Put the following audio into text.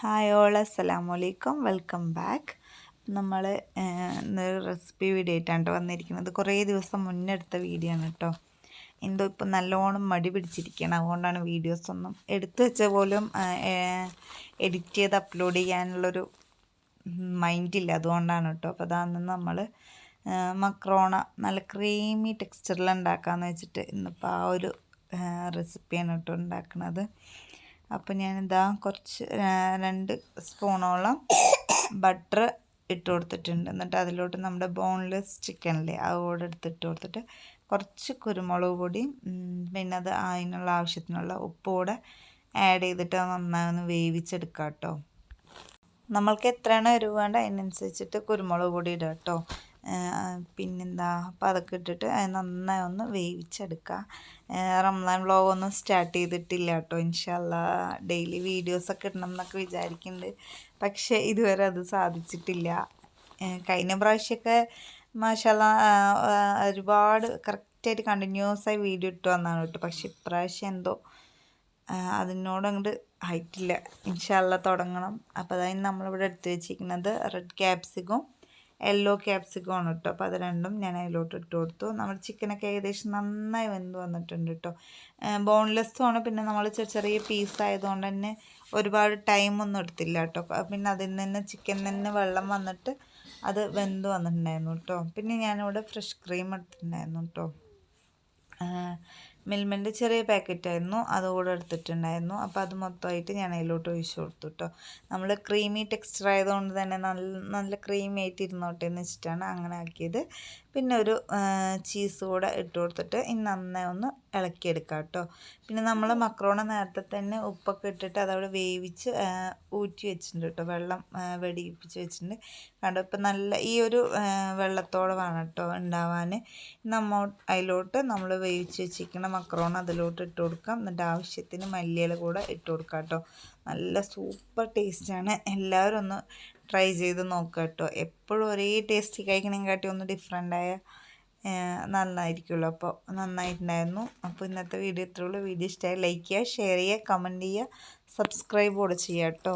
Hi all അസ്സലാമു അലൈക്കും. Welcome back. നമ്മൾ റെസിപ്പി വീഡിയോ ആയിട്ടാണ് വന്നിരിക്കുന്നത്. കുറേ ദിവസം മുന്നേ എടുത്ത വീഡിയോ ആണ് കേട്ടോ. എന്തോ ഇപ്പം നല്ലോണം മടി പിടിച്ചിരിക്കുകയാണ് അതുകൊണ്ടാണ് വീഡിയോസ് ഒന്നും എടുത്തു വെച്ച പോലും എഡിറ്റ് ചെയ്ത് അപ്ലോഡ് ചെയ്യാനുള്ളൊരു മൈൻഡില്ല അതുകൊണ്ടാണ് കേട്ടോ. അപ്പോൾ അതാണ് നമ്മൾ മക്രോണ നല്ല ക്രീമി ടെക്സ്ചറിൽ ഉണ്ടാക്കാമെന്ന് വെച്ചിട്ട് ഇന്നിപ്പോൾ ആ ഒരു റെസിപ്പിയാണ് കേട്ടോ ഉണ്ടാക്കുന്നത് അപ്പോൾ ഞാനിതാ കുറച്ച് രണ്ട് സ്പൂണോളം ബട്ടർ ഇട്ട് കൊടുത്തിട്ടുണ്ട്. എന്നിട്ട് അതിലോട്ട് നമ്മുടെ ബോൺലെസ് ചിക്കനില്ലേ അതുകൂടെ എടുത്തിട്ട് കൊടുത്തിട്ട് കുറച്ച് കുരുമുളക് പൊടി പിന്നെ അത് അതിനുള്ള ആവശ്യത്തിനുള്ള ഉപ്പ് കൂടെ ആഡ് ചെയ്തിട്ട് നന്നായി ഒന്ന് വേവിച്ചെടുക്കാം കേട്ടോ നമ്മൾക്ക് എത്രയാണ് എരിവ് വേണ്ട അതിനനുസരിച്ചിട്ട് കുരുമുളക് പൊടി ഇടുക കേട്ടോ പിന്നെന്താ അപ്പോൾ അതൊക്കെ ഇട്ടിട്ട് നന്നായി ഒന്ന് വേവിച്ചെടുക്കുക റംസാൻ വ്ളോഗൊന്നും സ്റ്റാർട്ട് ചെയ്തിട്ടില്ല കേട്ടോ ഇൻഷല്ല ഡെയിലി വീഡിയോസൊക്കെ ഇടണം എന്നൊക്കെ വിചാരിക്കുന്നുണ്ട് പക്ഷേ ഇതുവരെ അത് സാധിച്ചിട്ടില്ല. കഴിഞ്ഞ പ്രാവശ്യമൊക്കെ മാഷല്ല ഒരുപാട് കറക്റ്റായിട്ട് കണ്ടിന്യൂസ് ആയി വീഡിയോ ഇട്ടു വന്നാണ് കേട്ടോ. പക്ഷെ ഇപ്രാവശ്യം എന്തോ അതിനോട് അങ്ങോട്ട് ആയിട്ടില്ല. ഇൻഷല്ല തുടങ്ങണം. അപ്പോൾ അതായത് നമ്മളിവിടെ എടുത്ത് വെച്ചിരിക്കുന്നത് റെഡ് ക്യാപ്സിക്കും യെല്ലോ ക്യാപ്സിക്കോൺ കേട്ടോ അപ്പോൾ അത് രണ്ടും ഞാൻ അതിലോട്ട് ഇട്ട് കൊടുത്തു. നമ്മൾ ചിക്കനൊക്കെ ഏകദേശം നന്നായി വെന്ത് വന്നിട്ടുണ്ട് കേട്ടോ ബോൺലെസ്സുമാണ് പിന്നെ നമ്മൾ ചെറിയ പീസ് ആയതുകൊണ്ട് തന്നെ ഒരുപാട് ടൈമൊന്നും എടുത്തില്ല കേട്ടോ പിന്നെ അതിൽ നിന്ന് ചിക്കൻ തന്നെ വെള്ളം വന്നിട്ട് അത് വെന്ത് വന്നിട്ടുണ്ടായിരുന്നു കേട്ടോ പിന്നെ ഞാനിവിടെ ഫ്രഷ് ക്രീം എടുത്തിട്ടുണ്ടായിരുന്നു കേട്ടോ മിൽമന്റെ ചെറിയ പാക്കറ്റായിരുന്നു. അതുകൂടെ എടുത്തിട്ടുണ്ടായിരുന്നു. അപ്പോൾ അത് മൊത്തമായിട്ട് ഞാൻ അതിലോട്ട് ഒഴിച്ചു കൊടുത്തു കേട്ടോ നമ്മൾ ക്രീമി ടെക്സ്ചർ ആയതുകൊണ്ട് തന്നെ നല്ല നല്ല ക്രീമി ആയിട്ട് ഇരുന്നോട്ടെ എന്ന് വെച്ചിട്ടാണ് അങ്ങനെ ആക്കിയത്. പിന്നെ ഒരു ചീസ് കൂടെ ഇട്ട് കൊടുത്തിട്ട് ഇനി നന്നായി ഒന്ന് ഇളക്കിയെടുക്കാം കേട്ടോ പിന്നെ നമ്മൾ മക്രോണ നേരത്തെ തന്നെ ഉപ്പൊക്കെ ഇട്ടിട്ട് അതവിടെ വേവിച്ച് ഊറ്റി വെച്ചിട്ടുണ്ട് കേട്ടോ വെള്ളം വെടിയിപ്പിച്ച് വെച്ചിട്ടുണ്ട്. കണ്ടോ? ഇപ്പം നല്ല ഈ ഒരു വെള്ളത്തോടെ വേണം കേട്ടോ ഉണ്ടാവാൻ. നമ്മൾ അതിലോട്ട് നമ്മൾ വേവിച്ച് വെച്ചിരിക്കുന്ന മക്രോണ അതിലോട്ട് ഇട്ട് കൊടുക്കാം. എന്നിട്ട് ആവശ്യത്തിന് മല്ലിയില കൂടെ ഇട്ട് കൊടുക്കാം കേട്ടോ. നല്ല സൂപ്പർ ടേസ്റ്റാണ് എല്ലാവരും ഒന്ന് ട്രൈ ചെയ്ത് നോക്കുക കേട്ടോ. എപ്പോഴും ഒരേ ടേസ്റ്റ് കഴിക്കണേക്കാട്ടി ഒന്ന് ഡിഫറെന്റായ നന്നായിരിക്കുമല്ലോ. അപ്പോൾ നന്നായിട്ടുണ്ടായിരുന്നു. അപ്പോൾ ഇന്നത്തെ വീഡിയോ ഇത്രയുള്ളൂ വീഡിയോ ഇഷ്ടമായി ലൈക്ക് ചെയ്യുക ഷെയർ ചെയ്യുക കമന്റ് ചെയ്യുക സബ്സ്ക്രൈബ് കൂടെ ചെയ്യുക കേട്ടോ.